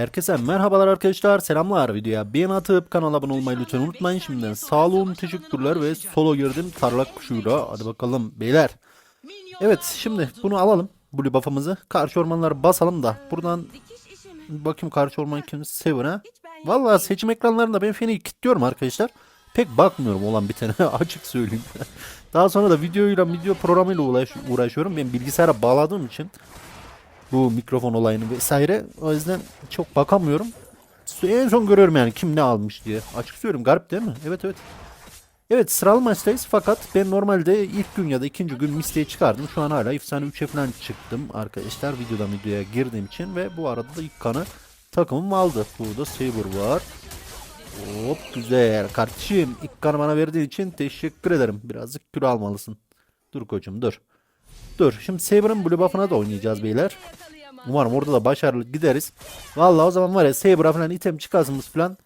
Herkese merhabalar arkadaşlar. Selamlar videoya. Beğen atıp kanala abone olmayı lütfen unutmayın. Şimdiden sağ olun, teşekkürler ve solo girdim tarlak kuşuyla. Hadi bakalım beyler. Evet şimdi bunu alalım. Blue buff'ımızı. Karşı ormanları basalım da. Buradan bakayım karşı orman kim? Seven'a. Vallahi seçim ekranlarında ben feni kilitliyorum arkadaşlar. Pek bakmıyorum olan bitene açık söyleyeyim. Daha sonra da videoyla video programıyla uğraş, uğraşıyorum. Ben bilgisayara bağladığım için bu mikrofon olayını vesaire. O yüzden çok bakamıyorum. En son görüyorum yani kim ne almış diye. Açık söylüyorum garip değil mi? Evet evet. Evet sıralı maçtayız fakat ben normalde ilk gün ya da ikinci gün misteye çıkardım. Şu an hala efsane 3'e falan çıktım arkadaşlar videodan videoya girdiğim için ve bu arada da ilk kanı takımım aldı. Burada Saber var. Hop güzel kardeşim ilk kanı bana verdiğin için teşekkür ederim. Birazcık kilo almalısın. Dur koçum dur. Dur şimdi Saber'ın blue buff'ına da oynayacağız beyler. Umarım orada da başarılı gideriz. Vallahi o zaman var ya Saber'a falan item çıkarsınız falan.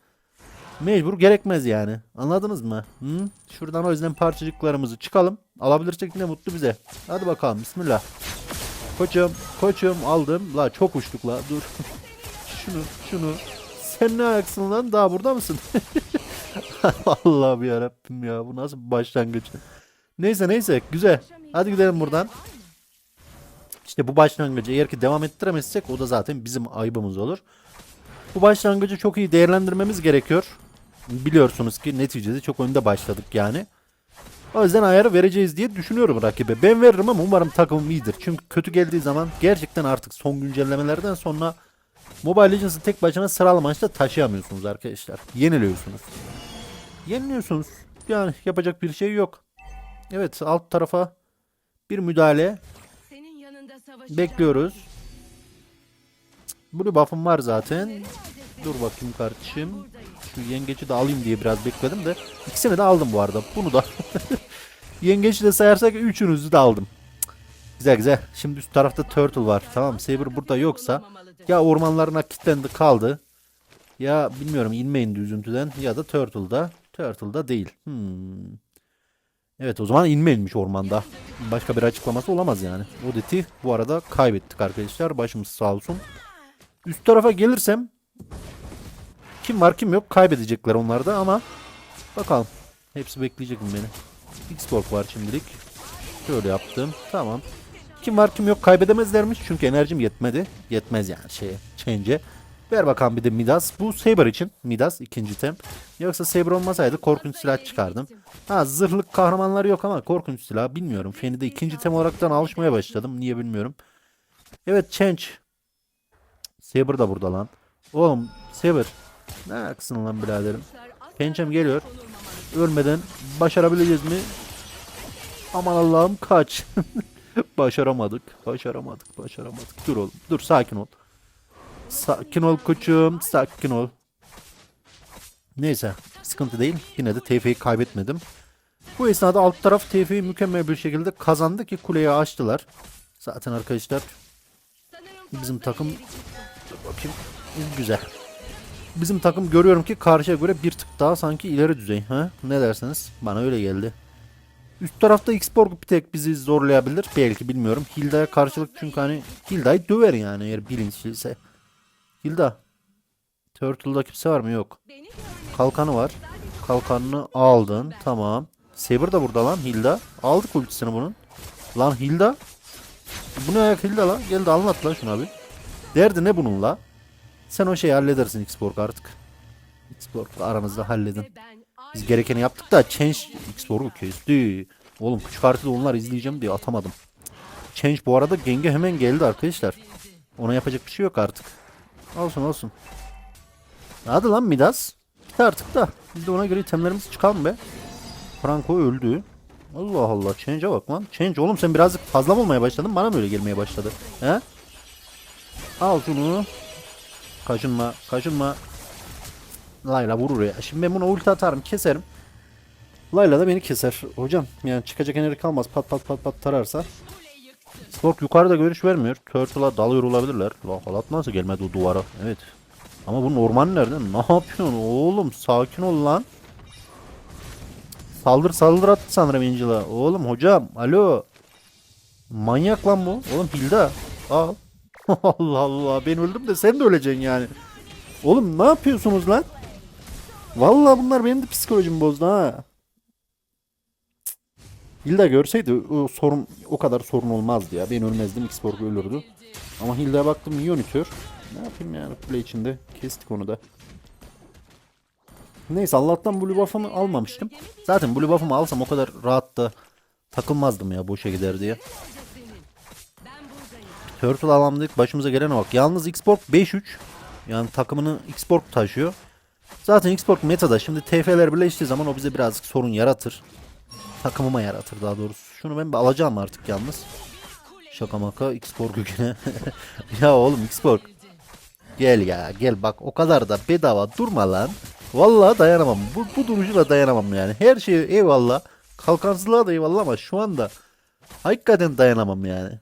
Mecbur gerekmez yani. Anladınız mı? Hı? Şuradan o yüzden parçacıklarımızı çıkalım. Alabilirsek ne mutlu bize. Hadi bakalım bismillah. Koçum koçum aldım. La çok uçtuk la dur. şunu şunu. Sen ne ayaksın lan daha burada mısın? Allah'ım yarabbim ya bu nasıl başlangıç. Neyse neyse güzel. Hadi gidelim buradan. İşte bu başlangıcı eğer ki devam ettiremezsek o da zaten bizim ayıbımız olur. Bu başlangıcı çok iyi değerlendirmemiz gerekiyor. Biliyorsunuz ki neticede çok önde başladık yani. O yüzden ayarı vereceğiz diye düşünüyorum rakibe. Ben veririm ama umarım takımım iyidir. Çünkü kötü geldiği zaman gerçekten artık son güncellemelerden sonra Mobile Legends'ı tek başına sıralı maçta taşıyamıyorsunuz arkadaşlar. Yeniliyorsunuz. Yeniliyorsunuz. Yani yapacak bir şey yok. Evet alt tarafa bir müdahale Senin yanında savaşacağım. bekliyoruz. Blue buff'ım var zaten. Dur bakayım kardeşim. Şu yengeci de alayım diye biraz bekledim de. İkisini de aldım bu arada. Bunu da. yengeci de sayarsak üçünüzü de aldım. Güzel güzel. Şimdi üst tarafta Turtle var. Tamam Saber burada yoksa ya ormanlarına kilitlendi kaldı. Ya bilmiyorum inme indi üzüntüden ya da Turtle'da. Turtle'da değil. Hmm. Evet o zaman inme inmiş ormanda. Başka bir açıklaması olamaz yani. Odet'i bu arada kaybettik arkadaşlar. Başımız sağ olsun. Üst tarafa gelirsem kim var kim yok kaybedecekler onlar da ama bakalım. Hepsi bekleyecek mi beni? X-Borg var şimdilik. Şöyle yaptım. Tamam. Kim var kim yok kaybedemezlermiş çünkü enerjim yetmedi. Yetmez yani şeye, change'e. Ver bakalım bir de Midas. Bu Saber için. Midas ikinci tem. Yoksa Saber olmasaydı korkunç silah çıkardım. Ha zırhlık kahramanlar yok ama korkunç silah bilmiyorum. Feni ikinci tem olaraktan alışmaya başladım. Niye bilmiyorum. Evet change. Saber da burada lan. Oğlum Saber. Ne ayaksın lan biraderim. Pençem geliyor. Ölmeden başarabileceğiz mi? Aman Allah'ım kaç. başaramadık. Başaramadık. Başaramadık. Dur oğlum. Dur sakin ol. Sakin ol koçum. Sakin ol. Neyse. Sıkıntı değil. Yine de TF'yi kaybetmedim. Bu esnada alt taraf TF'yi mükemmel bir şekilde kazandı ki kuleyi açtılar. Zaten arkadaşlar bizim takım Dur bakayım. Güzel. Bizim takım görüyorum ki karşıya göre bir tık daha sanki ileri düzey. Ha? Ne dersiniz? Bana öyle geldi. Üst tarafta X-Borg bir tek bizi zorlayabilir. Belki bilmiyorum. Hilda'ya karşılık çünkü hani Hilda'yı döver yani eğer bilinçliyse. Hilda. Turtle'da kimse var mı? Yok. Kalkanı var. Kalkanını aldın. Tamam. Saber da burada lan Hilda. Aldık ultisini bunun. Lan Hilda. Bu ne ayak Hilda lan? Gel de anlat lan şuna bir. Derdi ne bununla? Sen o şeyi halledersin X-Borg artık. X-Borg'la aranızda halledin. Biz gerekeni yaptık da Change X-Borg'u kesti. Oğlum küçük haritada onlar izleyeceğim diye atamadım. Change bu arada genge hemen geldi arkadaşlar. Ona yapacak bir şey yok artık. Olsun olsun. Hadi lan Midas. Git artık da. Biz de ona göre itemlerimizi çıkalım be. Franco öldü. Allah Allah. Change'e bak lan. Change oğlum sen birazcık fazla olmaya başladın? Bana mı öyle gelmeye başladı? He? Al şunu. Kaçınma. Kaçınma. Layla vurur ya. Şimdi ben buna ulti atarım. Keserim. Layla da beni keser. Hocam yani çıkacak enerji kalmaz. Pat pat pat pat tararsa. Spork yukarıda görüş vermiyor. Turtle'a dalıyor olabilirler. La halat nasıl gelmedi o duvara. Evet. Ama bunun orman nerede? Ne yapıyorsun oğlum? Sakin ol lan. Saldır saldır attı sanırım Angela. Oğlum hocam alo. Manyak lan bu. Oğlum Hilda. Al. Allah Allah ben öldüm de sen de öleceksin yani. Oğlum ne yapıyorsunuz lan? Vallahi bunlar benim de psikolojimi bozdu ha. Hilda görseydi o sorun o kadar sorun olmazdı ya. Ben ölmezdim Xborg ölürdü. Ama Hilda'ya baktım Unitör. Ne yapayım yani play içinde kestik onu da. Neyse Allah'tan blue buff'ımı almamıştım. Zaten blue buff'ımı alsam o kadar rahat da takılmazdım ya boşa gider diye. Turtle alalım dedik başımıza gelene bak. Yalnız Xborg 5-3. Yani takımını Xborg taşıyor. Zaten Xborg metada şimdi TF'ler birleştiği zaman o bize birazcık sorun yaratır. Takımıma yaratır daha doğrusu. Şunu ben alacağım artık yalnız. Şaka maka Xborg yine. ya oğlum Xborg. Gel ya gel bak o kadar da bedava durma lan. Vallahi dayanamam. Bu, bu duruşuna dayanamam yani. Her şeye eyvallah. Kalkansızlığa da eyvallah ama şu anda hakikaten dayanamam yani.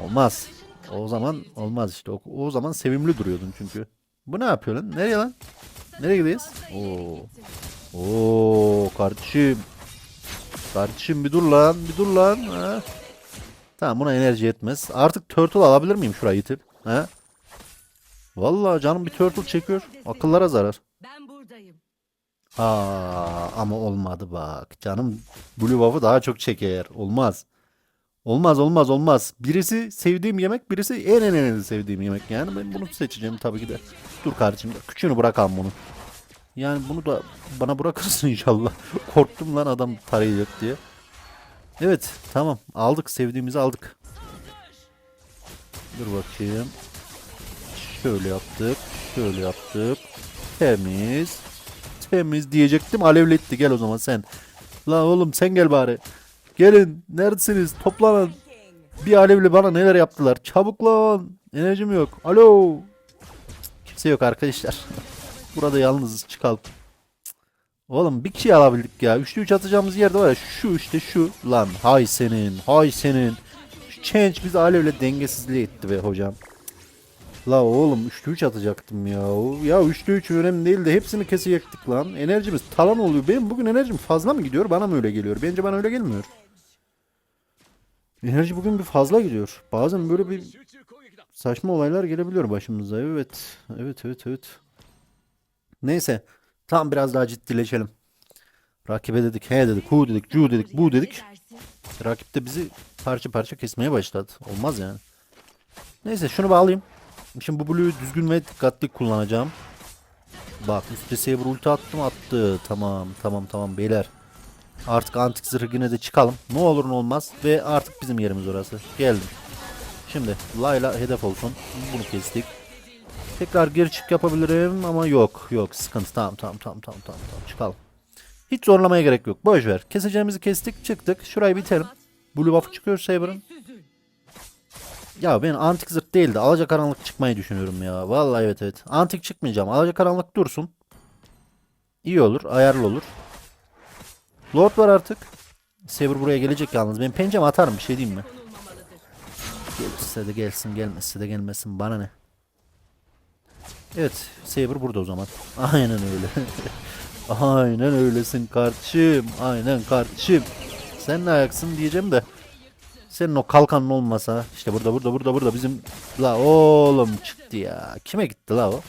Olmaz. O zaman olmaz işte. O, o zaman sevimli duruyordun çünkü. Bu ne yapıyor lan? Nereye lan? Nereye gidiyoruz? Oo. Oo kardeşim. Kardeşim bir dur lan. Bir dur lan. Ha. Tamam buna enerji yetmez. Artık turtle alabilir miyim şurayı itip? Ha? Vallahi canım bir turtle çekiyor. Akıllara zarar. Ben buradayım. Aa ama olmadı bak. Canım Blue Buff'ı daha çok çeker. Olmaz. Olmaz olmaz olmaz. Birisi sevdiğim yemek, birisi en en en sevdiğim yemek. Yani ben bunu seçeceğim tabii ki de. Dur kardeşim küçüğünü bırakalım bunu. Yani bunu da bana bırakırsın inşallah. Korktum lan adam tarayacak diye. Evet tamam aldık sevdiğimizi aldık. Dur bakayım. Şöyle yaptık. Şöyle yaptık. Temiz. Temiz diyecektim. Alevletti. Gel o zaman sen. La oğlum sen gel bari. Gelin. Neredesiniz? Toplanın. Bir alevle bana neler yaptılar. Çabuk lan. Enerjim yok. Alo. Kimse yok arkadaşlar. Burada yalnızız. Çıkalım. Oğlum bir kişi alabildik ya. Üçlü üç atacağımız yerde var ya. Şu işte şu. Lan hay senin. Hay senin. Şu change bizi alevle dengesizliğe etti be hocam. La oğlum 3'lü 3 atacaktım ya. Ya 3'lü 3 önemli değil de hepsini kesecektik lan. Enerjimiz talan oluyor. Benim bugün enerjim fazla mı gidiyor? Bana mı öyle geliyor? Bence bana öyle gelmiyor. Enerji bugün bir fazla gidiyor. Bazen böyle bir saçma olaylar gelebiliyor başımıza. Evet. Evet evet evet. Neyse. Tam biraz daha ciddileşelim. Rakibe dedik, he dedik, hu dedik, cu dedik, bu dedik. Rakip de bizi parça parça kesmeye başladı. Olmaz yani. Neyse şunu bağlayayım. Şimdi bu Blue'yu düzgün ve dikkatli kullanacağım. Bak üstte Saber ulti attım attı. Tamam tamam tamam beyler. Artık antik zırhı yine de çıkalım. Ne olur ne olmaz. Ve artık bizim yerimiz orası. Geldim. Şimdi Layla hedef olsun. Bunu kestik. Tekrar geri çık yapabilirim ama yok. Yok sıkıntı. Tamam tamam tamam tamam tamam, tamam. çıkalım. Hiç zorlamaya gerek yok. Boş ver. Keseceğimizi kestik çıktık. Şurayı bitelim. Blue buff çıkıyor Saber'ın. Ya ben antik zırh değil de alacakaranlık çıkmayı düşünüyorum ya. Vallahi evet evet. Antik çıkmayacağım. Alacakaranlık dursun. İyi olur. Ayarlı olur. Lord var artık. Saber buraya gelecek yalnız. Ben penceme atarım bir şey diyeyim mi? Gelirse de gelsin gelmezse de gelmesin. Bana ne? Evet. Saber burada o zaman. Aynen öyle. Aynen öylesin kardeşim. Aynen kardeşim. Sen ne ayaksın diyeceğim de. Senin o kalkanın olmasa işte burada burada burada burada bizim la oğlum çıktı ya. Kime gitti la o?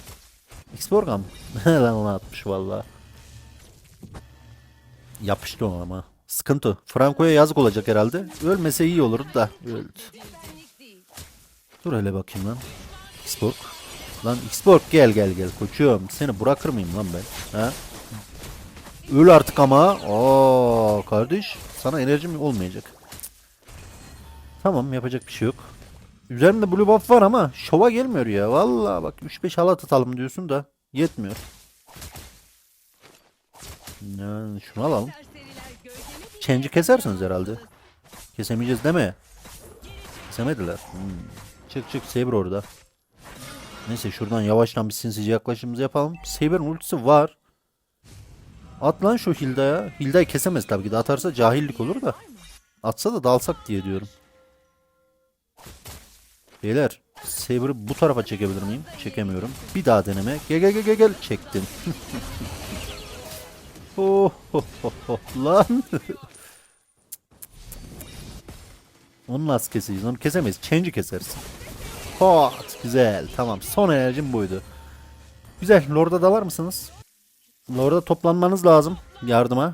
Xborg'a mı? Lan ona atmış valla. Yapıştı ona ama. Sıkıntı. Franco'ya yazık olacak herhalde. Ölmese iyi olurdu da. Öldü. Dur hele bakayım lan. Xborg. Lan Xborg gel gel gel koçum. Seni bırakır mıyım lan ben? Ha? Öl artık ama. Aa kardeş. Sana enerjim olmayacak. Tamam yapacak bir şey yok. Üzerimde blue buff var ama şova gelmiyor ya. Vallahi bak 3-5 halat atalım diyorsun da yetmiyor. Yani şunu alalım. Change'i kesersiniz herhalde. Kesemeyeceğiz deme. Kesemediler. Hmm. Çık çık Saber orada. Neyse şuradan yavaştan bir sinsice yaklaşımımızı yapalım. Saber'ın ultisi var. At lan şu Hilda'ya. Hilda'yı kesemez tabii ki de. Atarsa cahillik olur da. Atsa da dalsak diye diyorum. Beyler Saber'ı bu tarafa çekebilir miyim? Çekemiyorum. Bir daha deneme. Gel gel gel gel gel. Çektim. oh, oh, oh, oh. Lan. Onu nasıl keseceğiz? Onu kesemeyiz. Change'i kesersin. Hot. Güzel. Tamam. Son enerjim buydu. Güzel. Lord'a dalar mısınız? Lord'a toplanmanız lazım. Yardıma.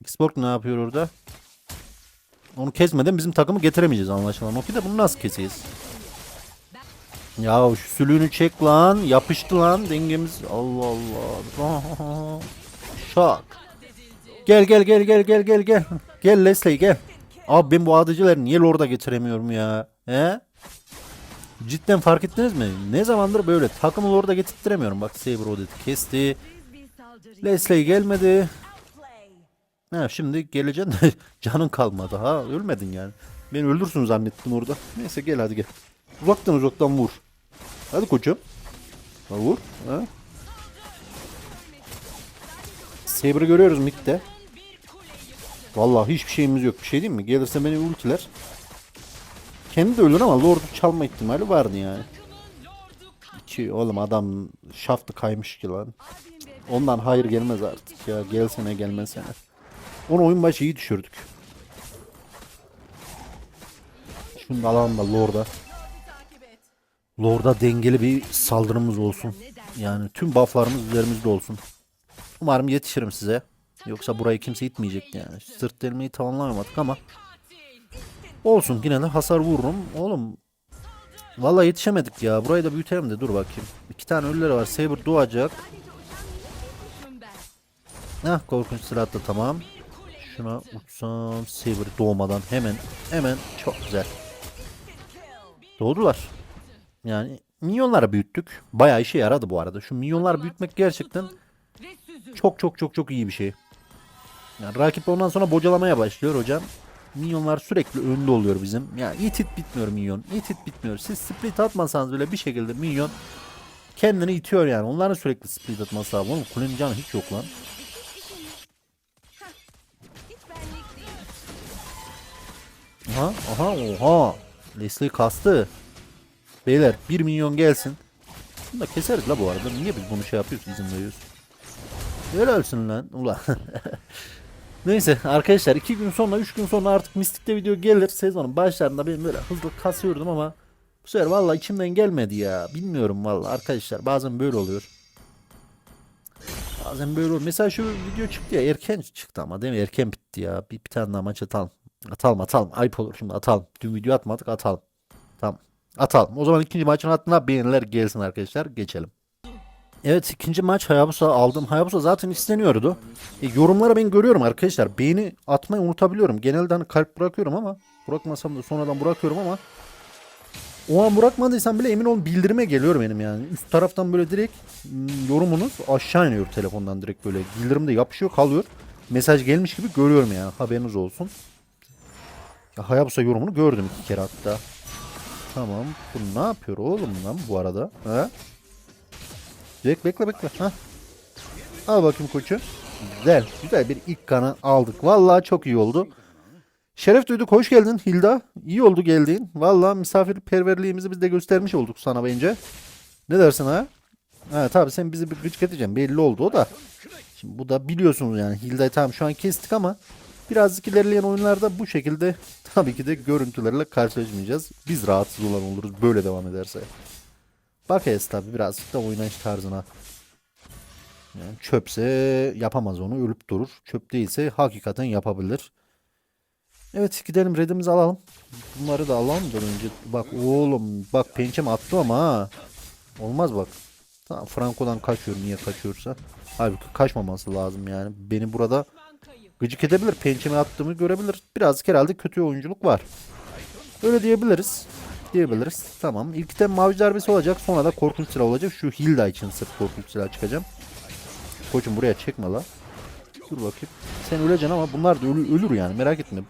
Xborg ne yapıyor orada? Onu kesmeden bizim takımı getiremeyeceğiz anlaşılan. Okey de bunu nasıl keseceğiz? Ya şu sülüğünü çek lan. Yapıştı lan dengemiz. Allah Allah. Şak. Gel gel gel gel gel gel gel. Gel Leslie gel. Abi ben bu adıcıları niye Lord'a getiremiyorum ya? He? Cidden fark ettiniz mi? Ne zamandır böyle takımı Lord'a getirttiremiyorum. Bak Saber Odet'i kesti. Leslie gelmedi. Ha, şimdi geleceksin de canın kalmadı ha ölmedin yani. Beni öldürsün zannettim orada. Neyse gel hadi gel. Uzaktan uzaktan vur. Hadi koçum. Ha, vur. Ha. Saber'ı görüyoruz midde. Vallahi hiçbir şeyimiz yok. Bir şey değil mi? Gelirse beni ultiler. Kendi de ölür ama Lord'u çalma ihtimali vardı yani. İki oğlum adam şaftı kaymış ki lan. Ondan hayır gelmez artık ya. Gelsene gelmesene. Onu oyun başı iyi düşürdük. Şunu da alalım da Lord'a. Lord'a dengeli bir saldırımız olsun. Yani tüm bufflarımız üzerimizde olsun. Umarım yetişirim size. Yoksa burayı kimse itmeyecekti yani. Sırt delmeyi tamamlayamadık ama. Olsun yine de hasar vururum. Oğlum. Vallahi yetişemedik ya. Burayı da büyütelim de dur bakayım. İki tane ölüleri var. Saber doğacak. Heh korkunç silah da tamam. Şuna uçsam Saber doğmadan hemen hemen çok güzel. Doğdular. Yani minyonları büyüttük. Bayağı işe yaradı bu arada. Şu minyonları büyütmek gerçekten çok çok çok çok iyi bir şey. Yani rakip ondan sonra bocalamaya başlıyor hocam. Minyonlar sürekli önde oluyor bizim. Yani it it bitmiyor minyon. It it bitmiyor. Siz split atmasanız bile bir şekilde minyon kendini itiyor yani. Onların sürekli split atması lazım. Oğlum kulenin canı hiç yok lan. Aha aha oha. Leslie kastı. Beyler 1 milyon gelsin. Bunu da keseriz la bu arada. Niye biz bunu şey yapıyoruz izin veriyoruz. Helalsin lan. Ulan. Neyse arkadaşlar 2 gün sonra 3 gün sonra artık Mystic'te video gelir. Sezonun başlarında ben böyle hızlı kasıyordum ama bu sefer valla içimden gelmedi ya. Bilmiyorum valla arkadaşlar bazen böyle oluyor. Bazen böyle oluyor. Mesela şu video çıktı ya erken çıktı ama değil mi? Erken bitti ya. Bir, bir tane daha maç atalım. Atalım atalım. Ayıp olur şimdi atalım. Dün video atmadık atalım. Tamam. Atalım. O zaman ikinci maçın hattına beğeniler gelsin arkadaşlar. Geçelim. Evet ikinci maç Hayabusa aldım. Hayabusa zaten isteniyordu. E, yorumlara ben görüyorum arkadaşlar. Beğeni atmayı unutabiliyorum. Genelde hani kalp bırakıyorum ama bırakmasam da sonradan bırakıyorum ama o an bırakmadıysam bile emin olun bildirime geliyor benim yani. Üst taraftan böyle direkt mm, yorumunuz aşağı iniyor telefondan direkt böyle. Bildirimde yapışıyor kalıyor. Mesaj gelmiş gibi görüyorum yani haberiniz olsun. Ya Hayabusa yorumunu gördüm iki kere hatta. Tamam. Bu ne yapıyor oğlum lan bu arada? Ha? Bekle bekle bekle. Ha? Al bakayım koçu. Güzel. Güzel bir ilk kanı aldık. Vallahi çok iyi oldu. Şeref duyduk. Hoş geldin Hilda. İyi oldu geldiğin. Vallahi misafirperverliğimizi biz de göstermiş olduk sana bence. Ne dersin ha? Ha tabii sen bizi bir gıcık edeceksin. Belli oldu o da. Şimdi bu da biliyorsunuz yani Hilda'yı tamam şu an kestik ama birazcık ilerleyen oyunlarda bu şekilde tabii ki de görüntülerle karşılaşmayacağız. Biz rahatsız olan oluruz böyle devam ederse. Bakayız tabii birazcık da oynayış tarzına. Yani çöpse yapamaz onu ölüp durur. Çöp değilse hakikaten yapabilir. Evet gidelim redimizi alalım. Bunları da alalım da önce. Bak oğlum bak pençem attım ama ha. Olmaz bak. Tamam Franco'dan kaçıyor niye kaçıyorsa. Halbuki kaçmaması lazım yani. Beni burada gıcık edebilir. Pençemi attığımı görebilir. Birazcık herhalde kötü oyunculuk var. Öyle diyebiliriz. Diyebiliriz. Tamam. İlkten mavi darbesi olacak. Sonra da korkunç silah olacak. Şu Hilda için sırf korkunç silah çıkacağım. Koçum buraya çekme la. Dur bakayım. Sen öleceksin ama bunlar da ölü- ölür yani merak etme.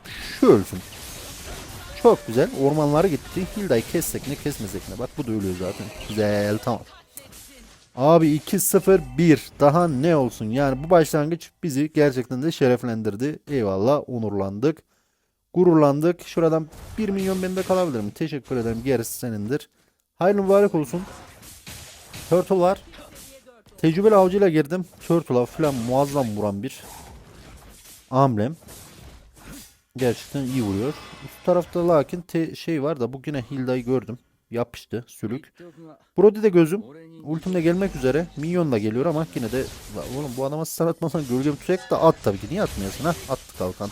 Şu ölsün. Çok güzel. Ormanlara gitti. Hilda'yı kessek ne kesmesek ne. Bak bu da ölüyor zaten. Güzel tamam. Abi 2-0-1 daha ne olsun yani bu başlangıç bizi gerçekten de şereflendirdi. Eyvallah onurlandık. Gururlandık. Şuradan 1 milyon bende kalabilir mi? Teşekkür ederim. Gerisi senindir. Hayırlı mübarek olsun. Turtle var. Tecrübeli avcıyla girdim. Turtle'a falan muazzam vuran bir amblem. Gerçekten iyi vuruyor. Üst tarafta lakin te- şey var da bugüne Hilda'yı gördüm. Yapıştı sülük. Brody de gözüm. Ultimle gelmek üzere. Minyon da geliyor ama yine de oğlum bu adama stun atmasan gölgemi tutacak da at tabii ki. Niye atmıyorsun ha? Attı kalkan.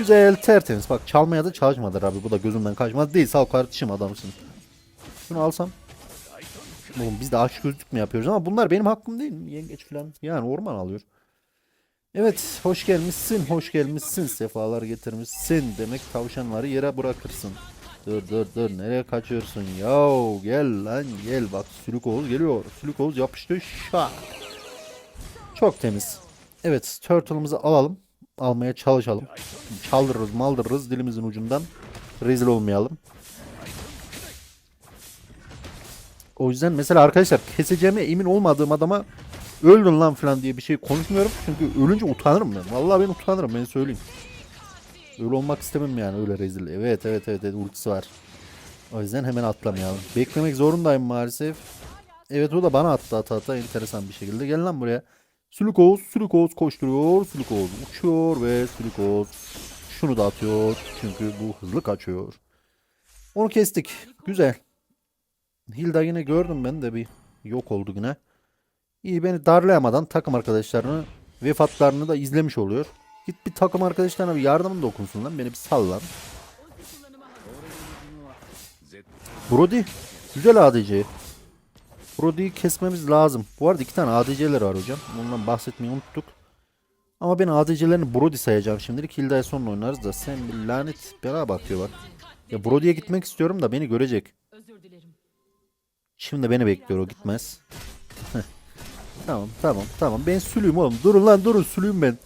Güzel tertemiz. Bak çalmaya da çalışmadılar abi. Bu da gözümden kaçmaz değil. Sağ ol kardeşim adamsın. Şunu alsam. Oğlum biz de aç gözlük mü yapıyoruz ama bunlar benim hakkım değil mi? Yengeç falan. Yani orman alıyor. Evet hoş gelmişsin hoş gelmişsin sefalar getirmişsin demek tavşanları yere bırakırsın. Dur dur dur nereye kaçıyorsun yav gel lan gel bak sülük oğuz geliyor sülük oğuz yapıştı şak. Çok temiz. Evet turtle'ımızı alalım almaya çalışalım. Çaldırırız maldırırız dilimizin ucundan rezil olmayalım. O yüzden mesela arkadaşlar keseceğime emin olmadığım adama öldün lan falan diye bir şey konuşmuyorum. Çünkü ölünce utanırım ben. Vallahi ben utanırım ben söyleyeyim. Öyle olmak istemem yani öyle rezil. Evet evet evet, evet ultisi var. O yüzden hemen atlamayalım. Beklemek zorundayım maalesef. Evet o da bana attı ata ata enteresan bir şekilde. Gel lan buraya. Sülük Oğuz, Sülük Oğuz koşturuyor. Sülük Oğuz uçuyor ve Sülük Oğuz şunu da atıyor. Çünkü bu hızlı kaçıyor. Onu kestik. Güzel. Hilda yine gördüm ben de bir yok oldu yine. İyi beni darlayamadan takım arkadaşlarını vefatlarını da izlemiş oluyor. Git bir takım arkadaşlarına bir yardımın dokunsun lan beni bir sal lan. Brody güzel ADC. Brody'yi kesmemiz lazım. Bu arada iki tane ADC'ler var hocam. Ondan bahsetmeyi unuttuk. Ama ben ADC'lerini Brody sayacağım şimdilik. Hilda'ya sonra oynarız da sen bir lanet bana bakıyor bak. Ya Brody'ye gitmek istiyorum da beni görecek. Şimdi beni bekliyor o gitmez. Tamam tamam tamam ben sülüyüm oğlum. Durun lan durun sülüyüm ben.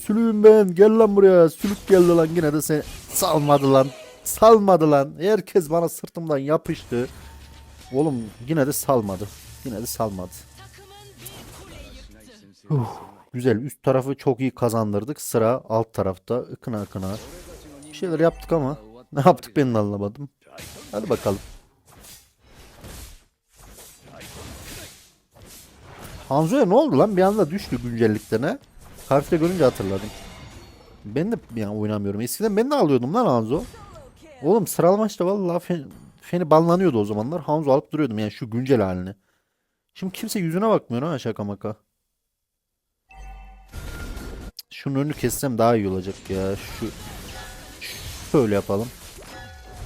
Sülüyüm ben gel lan buraya. Sülük geldi lan yine de seni salmadı lan. Salmadı lan. Herkes bana sırtımdan yapıştı. Oğlum yine de salmadı. Yine de salmadı. Huh, güzel üst tarafı çok iyi kazandırdık. Sıra alt tarafta ıkına ıkına. Bir şeyler yaptık ama ne yaptık ben anlamadım. Hadi bakalım. Hanzo'ya ne oldu lan? Bir anda düştü güncellikten ha. Harfle görünce hatırladım. Ben de yani oynamıyorum. Eskiden ben de alıyordum lan Hanzo. Oğlum sıralama işte vallahi feni banlanıyordu o zamanlar. Hanzo alıp duruyordum yani şu güncel halini. Şimdi kimse yüzüne bakmıyor ha şaka maka. Şunun önünü kessem daha iyi olacak ya. Şu şöyle yapalım.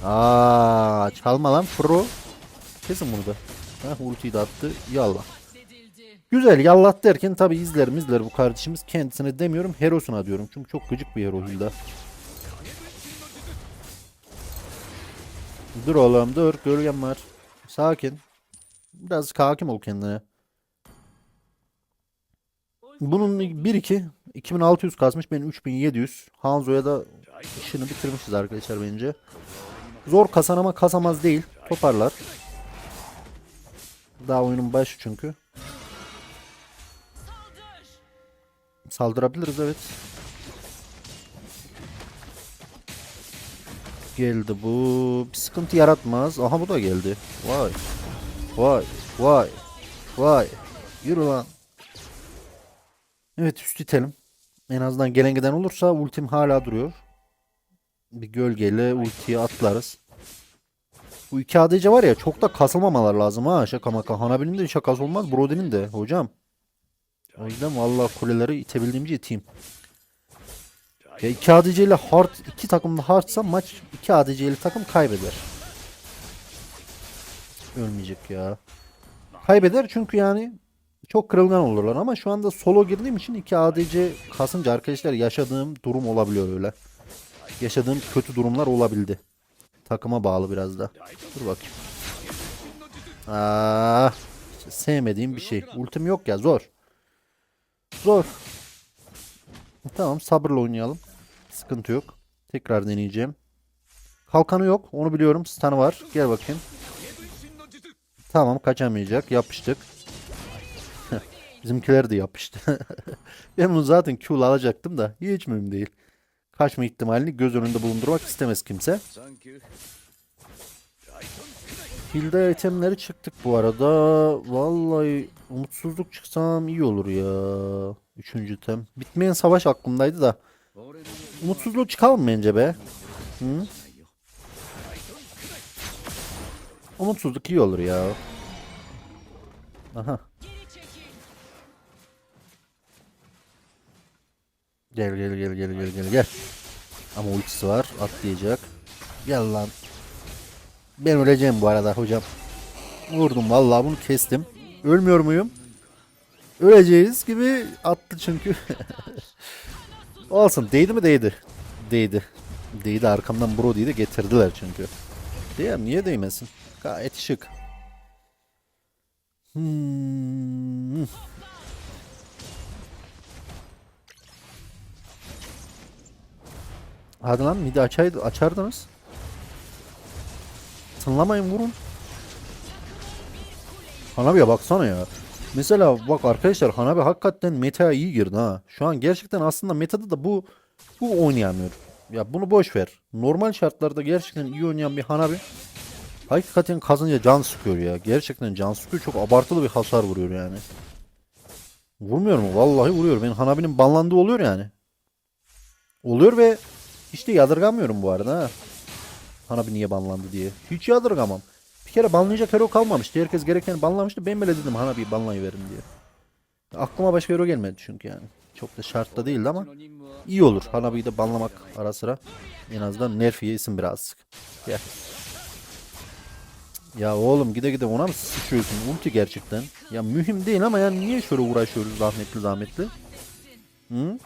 Aa, çalma lan pro. Kesin bunu da. Ha, ultiyi de attı. Yallah. Güzel yallah derken tabi izler izler bu kardeşimiz. Kendisine demiyorum herosuna diyorum. Çünkü çok gıcık bir hero Hilda. Dur oğlum dur gölgem var. Sakin. Biraz hakim ol kendine. Bunun 1-2 2600 kasmış benim 3700. Hanzo'ya da işini bitirmişiz arkadaşlar bence. Zor kasan ama kasamaz değil. Toparlar. Daha oyunun başı çünkü. Saldırabiliriz evet. Geldi bu. Bir sıkıntı yaratmaz. Aha bu da geldi. Vay. Vay. Vay. Vay. Yürü lan. Evet üst itelim. En azından gelen giden olursa ultim hala duruyor. Bir gölgeyle ultiyi atlarız. Bu iki ADC var ya çok da kasılmamalar lazım ha şaka maka. Hanabi'nin de şakası olmaz. Brody'nin de hocam. O yüzden vallahi kuleleri itebildiğimce iteyim. Ya iki ADC hard iki takımda hardsa maç iki ADC takım kaybeder. Ölmeyecek ya. Kaybeder çünkü yani çok kırılgan olurlar ama şu anda solo girdiğim için iki ADC kasınca arkadaşlar yaşadığım durum olabiliyor öyle. Yaşadığım kötü durumlar olabildi. Takıma bağlı biraz da. Dur bakayım. Aa, işte sevmediğim bir şey. Ultim yok ya zor. Zor. Tamam sabırla oynayalım. Sıkıntı yok. Tekrar deneyeceğim. Kalkanı yok. Onu biliyorum. Stun'ı var. Gel bakayım. Tamam kaçamayacak. Yapıştık. Bizimkiler de yapıştı. ben bunu zaten Q'la alacaktım da hiç mühim değil. Kaçma ihtimalini göz önünde bulundurmak istemez kimse. Hilda itemleri çıktık bu arada. Vallahi umutsuzluk çıksam iyi olur ya. Üçüncü item. Bitmeyen savaş aklımdaydı da. Umutsuzluk çıkalım bence be. Hı? Umutsuzluk iyi olur ya. Aha. Gel gel gel gel gel gel gel. Ama ultisi var. Atlayacak. Gel lan. Ben öleceğim bu arada hocam. Vurdum vallahi bunu kestim. Ölmüyor muyum? Öleceğiz gibi attı çünkü. Olsun değdi mi değdi. Değdi. Değdi arkamdan Brody'yi de getirdiler çünkü. Diyem niye değmesin? Gayet şık. Hmm. Hadi lan midi açaydı, açardınız. Tınlamayın vurun. Hanabi'ye baksana ya. Mesela bak arkadaşlar Hanabi hakikaten meta'ya iyi girdi ha. Şu an gerçekten aslında metada da bu bu oynayamıyor. Ya bunu boş ver. Normal şartlarda gerçekten iyi oynayan bir Hanabi hakikaten kazınca can sıkıyor ya. Gerçekten can sıkıyor. Çok abartılı bir hasar vuruyor yani. Vurmuyor mu? Vallahi vuruyor. Benim Hanabi'nin banlandığı oluyor yani. Oluyor ve de yadırgamıyorum bu arada ha. Hanabi niye banlandı diye. Hiç yadırgamam. Kere banlayacak hero kalmamıştı. Herkes gereken banlamıştı. Ben bile dedim Hanabi'yi banlayıverin diye. Aklıma başka hero gelmedi çünkü yani. Çok da şartta değildi ama iyi olur. Hanabi'yi de banlamak ara sıra. En azından nerfiye isim birazcık. Gel. Ya oğlum gide gide ona mı sıçıyorsun? Ulti gerçekten. Ya mühim değil ama yani niye şöyle uğraşıyoruz zahmetli zahmetli? Hı?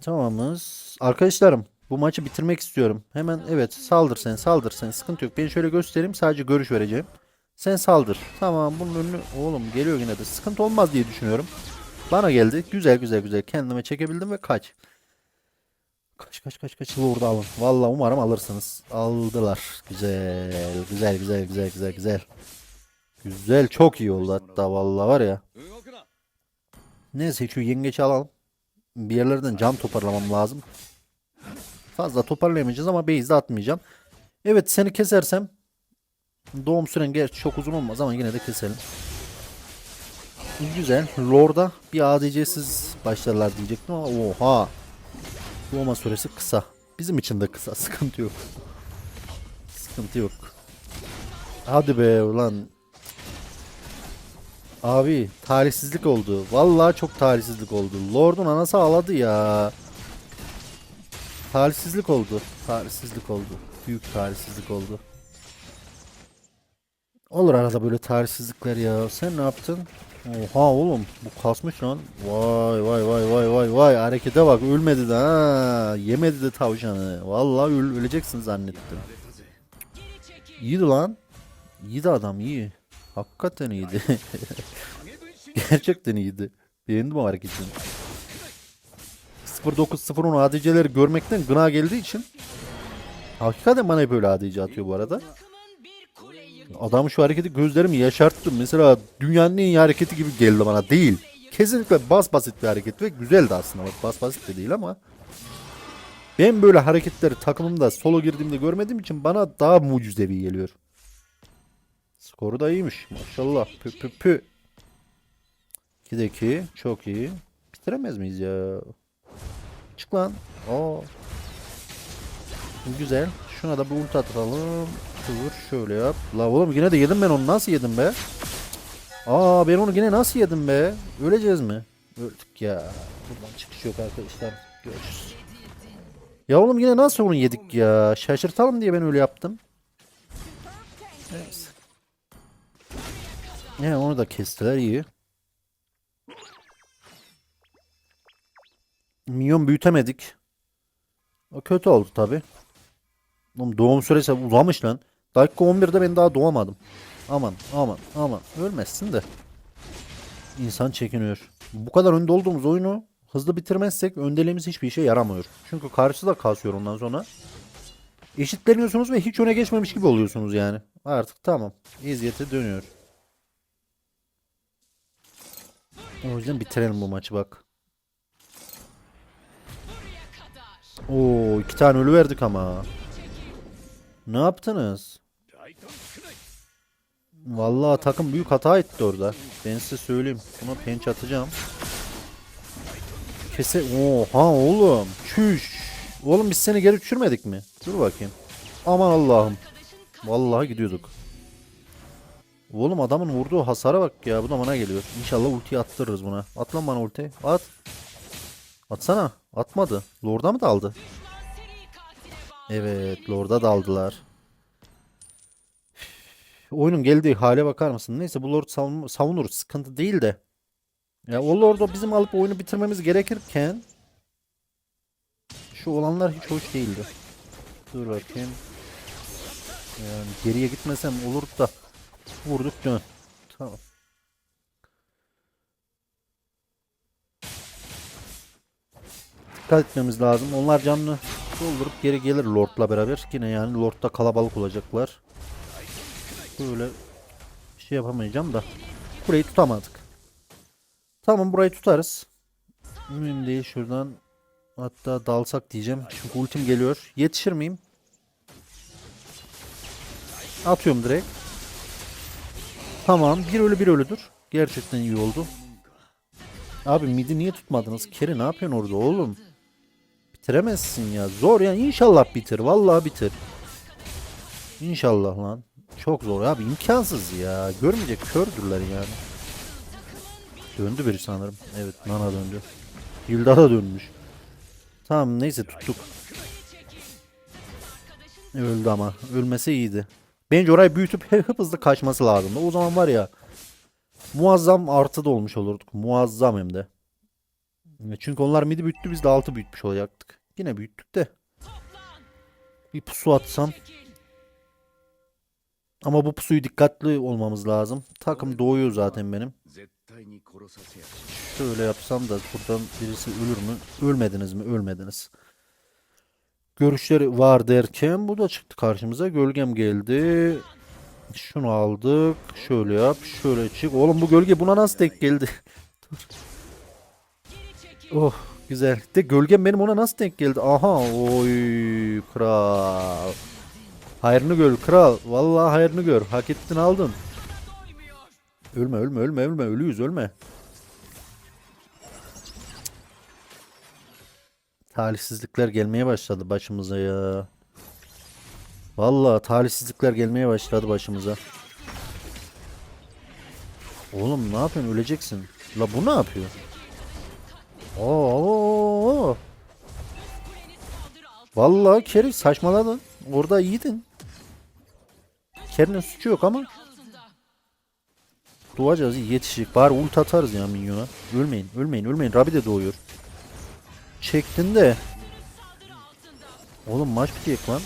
Tamamız. Arkadaşlarım bu maçı bitirmek istiyorum. Hemen evet saldır sen saldır sen sıkıntı yok. Ben şöyle göstereyim sadece görüş vereceğim. Sen saldır. Tamam bunun önünü oğlum geliyor yine de sıkıntı olmaz diye düşünüyorum. Bana geldi. Güzel güzel güzel kendime çekebildim ve kaç. Kaç kaç kaç kaç orada alın. Vallahi umarım alırsınız. Aldılar. Güzel güzel güzel güzel güzel güzel. Güzel çok iyi oldu hatta vallahi var ya. Neyse şu yengeçi alalım. Bir yerlerden can toparlamam lazım. Fazla toparlayamayacağız ama base'de atmayacağım. Evet seni kesersem doğum süren gerçi çok uzun olmaz ama yine de keselim. Güzel. Lord'a bir ADC'siz başlarlar diyecektim ama oha. Doğma süresi kısa. Bizim için de kısa. Sıkıntı yok. Sıkıntı yok. Hadi be ulan. Abi talihsizlik oldu. Vallahi çok talihsizlik oldu. Lord'un anası ağladı ya. Talihsizlik oldu. Talihsizlik oldu. Büyük talihsizlik oldu. Olur arada böyle talihsizlikler ya. Sen ne yaptın? Oha oğlum bu kasmış lan. Vay vay vay vay vay vay harekete bak ölmedi de ha. Yemedi de tavşanı. Vallahi öl- öleceksin zannettim. İyiydi lan. İyiydi adam iyi. Hakikaten iyiydi. Gerçekten iyiydi. Beğendim o hareketini. 09-01 ADC'leri görmekten gına geldiği için Hakikaten bana hep böyle ADC atıyor bu arada. Adam şu hareketi gözlerimi yaşarttı. Mesela dünyanın en iyi hareketi gibi geldi bana. Değil. Kesinlikle bas basit bir hareket ve güzeldi aslında. Bak bas basit de değil ama. Ben böyle hareketleri takımımda solo girdiğimde görmediğim için bana daha mucizevi geliyor. Skoru da iyiymiş. Maşallah. Pü pü pü. 2'de 2. Çok iyi. Bitiremez miyiz ya? Çık lan. Aa. Güzel. Şuna da bir ulti atalım. Vur şöyle yap. La oğlum yine de yedim ben onu. Nasıl yedim be? Aa ben onu yine nasıl yedim be? Öleceğiz mi? Öldük ya. Buradan çıkış yok arkadaşlar. Görüşürüz. Ya oğlum yine nasıl onu yedik ya? Şaşırtalım diye ben öyle yaptım. Neyse. Yani onu da kestiler iyi. Minyon büyütemedik. O kötü oldu tabi. Doğum süresi uzamış lan. Dakika 11'de ben daha doğamadım. Aman aman aman. Ölmezsin de. İnsan çekiniyor. Bu kadar önde olduğumuz oyunu hızlı bitirmezsek öndeliğimiz hiçbir işe yaramıyor. Çünkü karşıda kasıyor ondan sonra. Eşitleniyorsunuz ve hiç öne geçmemiş gibi oluyorsunuz yani. Artık tamam. İziyete dönüyor. O yüzden bitirelim bu maçı bak. Oo iki tane ölü verdik ama. Ne yaptınız? Vallahi takım büyük hata etti orada. Ben size söyleyeyim. Buna penç atacağım. Kese... Oha oğlum. Çüş. Oğlum biz seni geri düşürmedik mi? Dur bakayım. Aman Allah'ım. Vallahi gidiyorduk. Oğlum adamın vurduğu hasara bak ya. Bu da bana geliyor. İnşallah ultiyi attırırız buna. At lan bana ulti. At. Atsana. Atmadı. Lord'a mı daldı? Evet. Lord'a daldılar. Oyunun geldiği hale bakar mısın? Neyse bu Lord savun savunuruz. Sıkıntı değil de. Ya o Lord'u bizim alıp oyunu bitirmemiz gerekirken şu olanlar hiç hoş değildi. Dur bakayım. Yani geriye gitmesem olur da vurduk dön. Tamam. Dikkat etmemiz lazım. Onlar canını doldurup geri gelir Lord'la beraber. Yine yani Lord'da kalabalık olacaklar. Böyle bir şey yapamayacağım da. Burayı tutamadık. Tamam burayı tutarız. Mühim değil şuradan. Hatta dalsak diyeceğim. Çünkü ultim geliyor. Yetişir miyim? Atıyorum direkt. Tamam. Bir ölü bir ölüdür. Gerçekten iyi oldu. Abi midi niye tutmadınız? Keri ne yapıyorsun orada oğlum? Bitiremezsin ya. Zor ya. İnşallah bitir. Vallahi bitir. İnşallah lan. Çok zor abi. imkansız ya. Görmeyecek kördürler yani. Döndü biri sanırım. Evet Nana döndü. Hilda da dönmüş. Tamam neyse tuttuk. Öldü ama. Ölmese iyiydi. Bence orayı büyütüp hızlı kaçması lazımdı. O zaman var ya muazzam artı da olmuş olurduk. Muazzam hem de. Çünkü onlar midi büyüttü biz de altı büyütmüş olacaktık. Yine büyüttük de. Bir pusu atsam. Ama bu pusuyu dikkatli olmamız lazım. Takım doğuyor zaten benim. Şöyle yapsam da buradan birisi ölür mü? Ölmediniz mi? Ölmediniz. Görüşleri var derken bu da çıktı karşımıza. Gölgem geldi. Şunu aldık. Şöyle yap. Şöyle çık. Oğlum bu gölge buna nasıl tek geldi? oh güzel. De gölgem benim ona nasıl denk geldi? Aha oy kral. Hayrını gör kral. Vallahi hayrını gör. Hak ettin aldın. Ölme ölme ölme ölme. Ölüyüz ölme. Talihsizlikler gelmeye başladı başımıza ya. Vallahi talihsizlikler gelmeye başladı başımıza. Oğlum ne yapıyorsun? Öleceksin. La bu ne yapıyor? Oo. Vallahi Kerim saçmaladın. Orada iyiydin. Kerim'in suçu yok ama. Doğacağız yetişik. Bari ult atarız ya minyona. Ölmeyin, ölmeyin, ölmeyin. Rabi de doğuyor. Çektin de. Oğlum maç bitecek lan.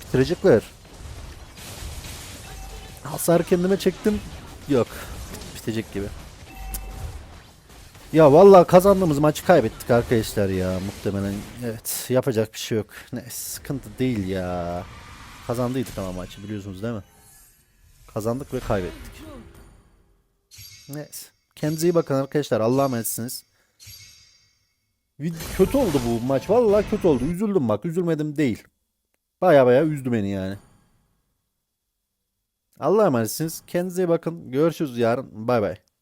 Bitirecekler. Hasar kendime çektim. Yok. Bitecek gibi. Ya vallahi kazandığımız maçı kaybettik arkadaşlar ya muhtemelen. Evet yapacak bir şey yok. Ne sıkıntı değil ya. Kazandıydık ama maçı biliyorsunuz değil mi? Kazandık ve kaybettik. Neyse. Kendinize iyi bakın arkadaşlar. Allah'a emanetsiniz. Kötü oldu bu maç. Vallahi kötü oldu. Üzüldüm bak. Üzülmedim değil. Baya baya üzdü beni yani. Allah'a emanetsiniz. Kendinize iyi bakın. Görüşürüz yarın. Bay bay.